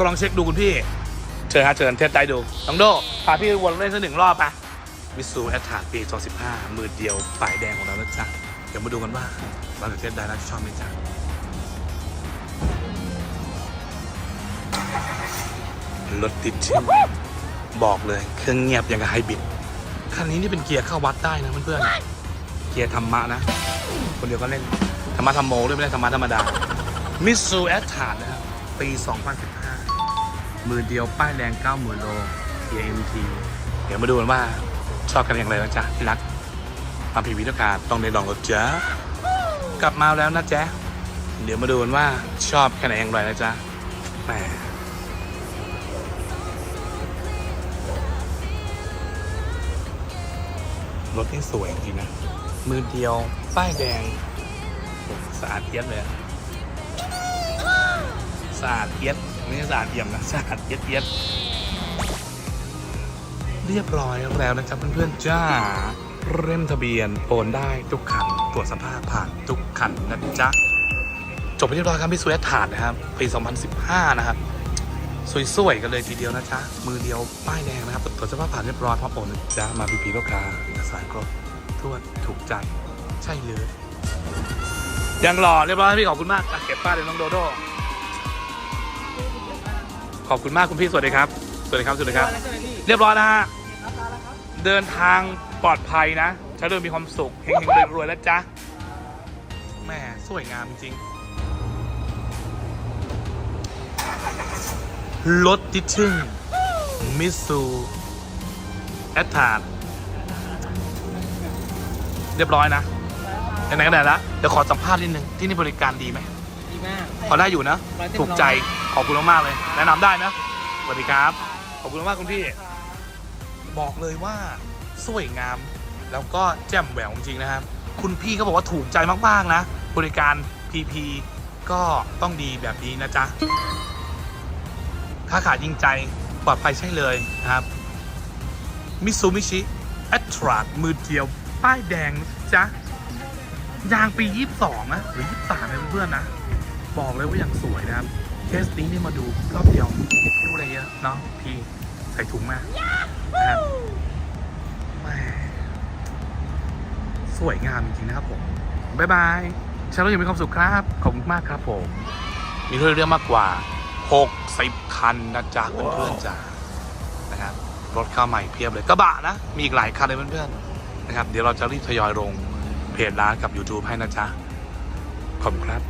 ลองเช็คดูคุณพี่เชิญฮะเชิญเทสได้ดูน้องโดพาพี่วนเล่นสักหนึ่งรอบปะมิสูแอตทาปี2015มือเดียวฝ่ายแดงของเราแล้วจ้ะเดี๋ยวมาดูกันว่าเราจะเทสได้แล้วจะชอบไหมจ๊ะรถติดชิ่บอกเลยเครื่องเงียบอย่างกับไฮบริดคันนี้นี่เป็นเกียร์เข้าวัดได้นะเพื่อนๆเกียร์ธรรมะนะ คนเดียวก็เล่นธรรมะธรรมโมด้วยไม่ได้ธรรมะธรรมดามิสูแอตทานะครับ ปี 2015 มือเดียวป้ายแดง90,000โล TMT เดี๋ยวมาดูกันว่าชอบกันอย่างไรนะจ๊ะที่รักมาพีวิทยการต้องได้ลองรถจ้ากลับมาแล้วนะจ๊ะเดี๋ยวมาดูกันว่าชอบแค่ไหนอย่างไรนะจ๊ะแหมรถนี่สวยจริงนะ มือเดียว ป้ายแดงสะอาดเอียดเลยอะ สะอาดเอียดไม่ใช่สะอาดเอี่ยมนะสะอาดเอียดเอียดเรียบร้อยแล้วนะครับเพื่อนๆจ้าเร่มทะเบียนโอนได้ทุกคันตรวจสภาพผ่านทุกคันนะจ๊ะจบไปเรียบร้อยครับพี่สุเอถาดนะครับปี2015 นะครับสวยๆกันเลยทีเดียวนะจ๊ะมือเดียวป้ายแดงนะครับตรวจสภาพผ่านเรียบร้อยพร้อมโอนนะจ๊ะมาพีพีลูกค้าเอกสารครบทวดถูกใจใช่เลยยังหล่อเรียบร้อยพี่ขอบคุณมากอะเก็บป้ายเดี๋ยวน้องโดโด ขอบคุณมากคุณพี่สวัสดีครับ สวัสดีครับสวัสดีครับ เรียบร้อยนะฮะเดินทางปลอดภัยนะใช้เดินมีความสุขเฮงๆรวยๆแล้วจ๊ะแหม่สวยงามจริงรถติดชึ่งมิสูแอตทาร์เรียบร้อยนะไหนๆก็ไหนละเดี๋ยวขอสัมภาษณ์นิดนึงที่นี่บริการดีไหมดีมาก พอได้อยู่นะร้อยเต็มถูกใจร้อย ขอบคุณมากๆเลย แนะนำได้นะสวัสดีครับ ขอบคุณมากคุณพี่ บอกเลยว่าสวยงาม แล้วก็แจ่มแหววจริงๆนะครับ คุณพี่เขาบอกว่าถูกใจมากๆนะ บริการ PP ก็ต้องดีแบบนี้นะจ๊ะค้าขายจริงใจปลอดภัยใช่เลยนะครับมิซูมิชิแอตราดมือเดียว ป้ายแดงนะจ๊ะ ยางปี 22 นะ หรือ 23นะเพื่อนๆนะ บอกเลยว่าอย่างสวยนะครับ เคสนี้นี่มาดูรอบเดียวดูอะไรเยอะเนาะพี่ใส่ถุงมานะครับแหมสวยงามจริงๆนะครับผมบ๊ายบายฉันเรายังมีความสุขครับ ขอบคุณมากครับผม มีเรื่องมากกว่า 60 คันนะจ๊ะเพื่อนๆจ้านะครับรถเข้าใหม่เพียบเลยกระบะนะ มีอีกหลายคันเลยเพื่อนๆนะครับ เดี๋ยวเราจะรีบทยอยลงเพจร้านกับ YouTube ให้นะจ๊ะขอบคุณครับ